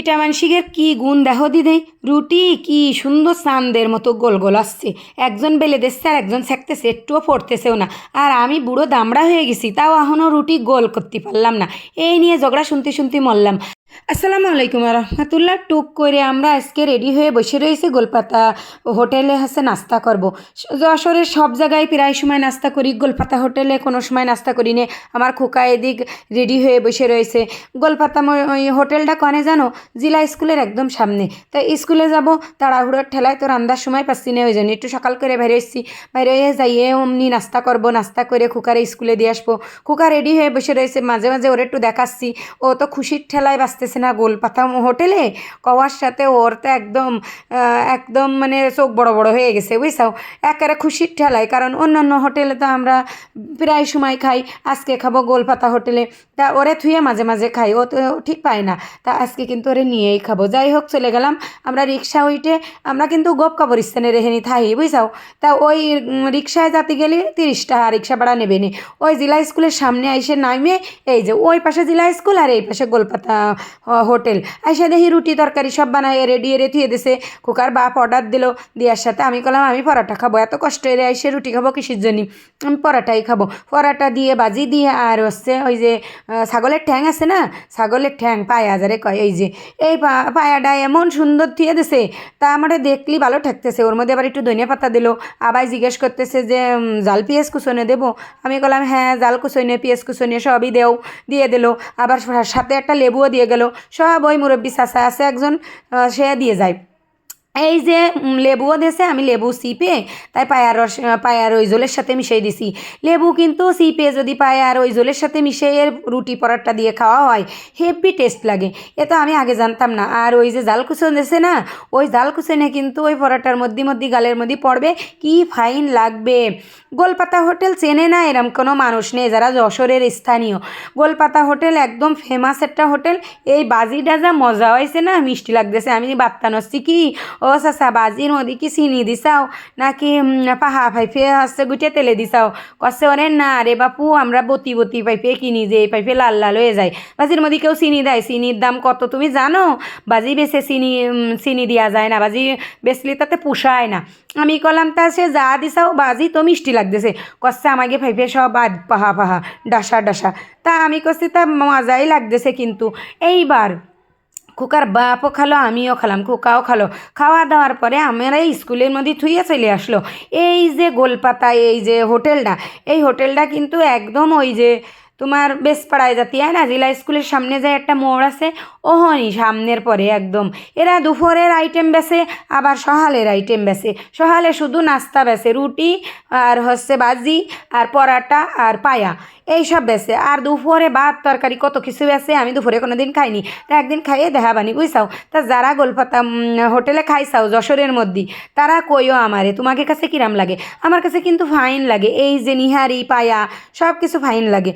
এটা মানসিকের কি গুণ দেহ দিদে? রুটি কি সুন্দর সান্দের মতো গোল গোল আসছে। একজন বেলে দিচ্ছে আর একজন সেঁকতেছে একটুও পড়তেছেও না। আর আমি বুড়ো দামড়া হয়ে গেছি, তাও এখনও রুটি গোল করতে পারলাম না। এই নিয়ে ঝগড়া শুনতে শুনতে মরলাম। আসসালামু আলাইকুম রহমতুল্লাহ। টুক করে আমরা আজকে রেডি হয়ে বসে রয়েছি গোলপাতা হোটেলে হাসে নাস্তা করব। যশোরের সব জায়গায় প্রায় সময় নাস্তা করি, গোলপাতা হোটেলে কোনো সময় নাস্তা করি নে আমার খোকা এদিক রেডি হয়ে বসে রয়েছে। গোলপাতা হোটেলটা কনে জানো? জেলা স্কুলের একদম সামনে। তাই স্কুলে যাব, তাড়াহুড়োর ঠেলায় তো রান্নার সময় পাচ্ছি না ওই জন্য একটু সকাল করে বাইরে এসেছি। বাইরে যাইয়ে অমনি নাস্তা করব, নাস্তা করে খুকারে স্কুলে দিয়ে আসব। খোকা রেডি হয়ে বসে রয়েছে, মাঝে মাঝে ওর একটু দেখাচ্ছি। ও তো খুশির ঠেলায় বাঁচতেছে না গোলপাতা হোটেলে? কওয়ার সাথে ওর তো একদম একদম মানে চোখ বড় বড় হয়ে গেছে, বুঝছাও? একেবারে খুশির ঠেলায়, কারণ অন্যান্য হোটেলে তো আমরা প্রায় সময় খাই, আজকে খাব গোলপাতা হোটেলে। তা ওরে থুয়ে মাঝে মাঝে খাই, ও তো ঠিক পায় না। তা আজকে কিন্তু ওরে নিয়েই খাব। যাই হোক, চলে গেলাম। আমরা রিক্সা উইটে, আমরা কিন্তু গোপ কাবরিস্তানে রেহেনি থাই, বুঝছাও? তা ওই রিক্সায় যাতে গেলে তিরিশ টাকা রিক্সা ভাড়া নেবে নি ওই জেলা স্কুলের সামনে আইসে নামে এই যে ওই পাশে জেলা স্কুল আর এই পাশে গোলপাতা হোটেল। আইসে দেখি রুটি তরকারি সব বানায় রেডি রে থুয়ে দিছে। কুকার বাপ অর্ডার দিল। দেওয়ার সাথে আমি কলাম, আমি পরাটা খাব। এত কষ্ট এরে আইসে রুটি খাব কিসের জন্য? আমি পরাটাই খাব। পরাটা দিয়ে বাজি দিয়ে আর হচ্ছে ওই যে ছাগলের ঠ্যাং আছে না? ছাগলের ঠ্যাং পায়া যারে কয়, এই যে, এই পায়াটা এমন সুন্দর থুয়ে দিছে, তা আমার দেখলি ভালো ঠেকতেছে। ওর মধ্যে আবার একটু ধনিয়া পাতা দিল। আবার জিজ্ঞেস করতেছে যে জাল পেঁয়াজ কুচনে দেবো? আমি বললাম হ্যাঁ জাল কুচনে পেঁয়াজ কুচনে সবই দেও। দিয়ে দিল। আবার সাথে একটা লেবুও দিয়ে গেল। সব ওই মুরব্বী চাষা আছে একজন সে দিয়ে যায়। এই যে লেবুও দিয়েছে আমি লেবু সিপে তাই পায়ার রস পায়ার ওই জলের সাথে মিশিয়ে দিছি। লেবু কিন্তু সিপে যদি পায়ার ওই জলের সাথে মিশিয়ে রুটি পরাটটা দিয়ে খাওয়া হয় হেভি টেস্ট লাগে। এ তো আমি আগে জানতাম না। আর ওই যে জাল কুচন দিয়েছে না, ওই জাল কুচনে কিন্তু ওই পরাটার মধ্যে মধ্যে গালের মধ্যে পড়বে, কি ফাইন লাগবে। গোলপাতা হোটেল চেনে না এরম কোনো মানুষ নেই যারা যশোরের স্থানীয়। গোলপাতা হোটেল একদম ফেমাস একটা হোটেল। এই বাজিটা যা মজা হয়েছে না, মিষ্টি লাগতেছে। আমি বাত্তা নচ্ছি কি? ও চাচা বাজির মধ্যে কি চিনি দিছাও নাকি পাহা পাইপে হচ্ছে গুটিয়ে তেলে দিছাও কচ্ছে ওরে না রে বাপু আমরা বতি বতি পাইপে কিনি যে পাইপে লাল লাল হয়ে যায় বাজির মধ্যে কেউ চিনি দেয় চিনির দাম কত তুমি জানো বাজি বেছে চিনি চিনি দেওয়া যায় না বাজি বেচলে তাতে পোষায় না আমি কলাম তা সে যা দিছাও বাজি তো মিষ্টি লাগতেছে কচ্ছে আমাকে ফাইফে সব আদ পাহা পাহা ডাসা ডাসা তা আমি কচ্ছি তা মজাই লাগতেছে কিন্তু এইবার খোকার বাপও খালো, আমিও খালাম খোকাও খালো। খাওয়া দাওয়ার পরে আমরা স্কুলের মধ্যে থুইয়ে চলে আসলো। এই যে গোলপাতা, এই যে হোটেলটা, এই হোটেলটা কিন্তু একদম ওই যে তোমার বেসপাড়ায় জাতি হয় না? জেলা স্কুলের সামনে যায় একটা মোড় আছে, ওহনি সামনের পরে একদম। এরা দুপুরের আইটেম বেছে, আবার সহালের আইটেম বেছে। সহালে শুধু নাস্তা বেছে, রুটি আর হচ্ছে বাজি আর পরাটা আর পায়া, এইসব বেছে। আর দুপুরে ভাত, তরকারি কত কিছু বেছে, আমি দুপুরে কোনো দিন খাইনি। তা একদিন খাইয়ে দেখা বানি বুঝছাও? তা যারা গোলপাতা হোটেলে খাইছাও, যশোরের মধ্যে, তারা কইও আমারে, তোমাকে কাছে কিরাম লাগে? আমার কাছে কিন্তু ফাইন লাগে। এই যে নিহারি, পায়া সব কিছু ফাইন লাগে।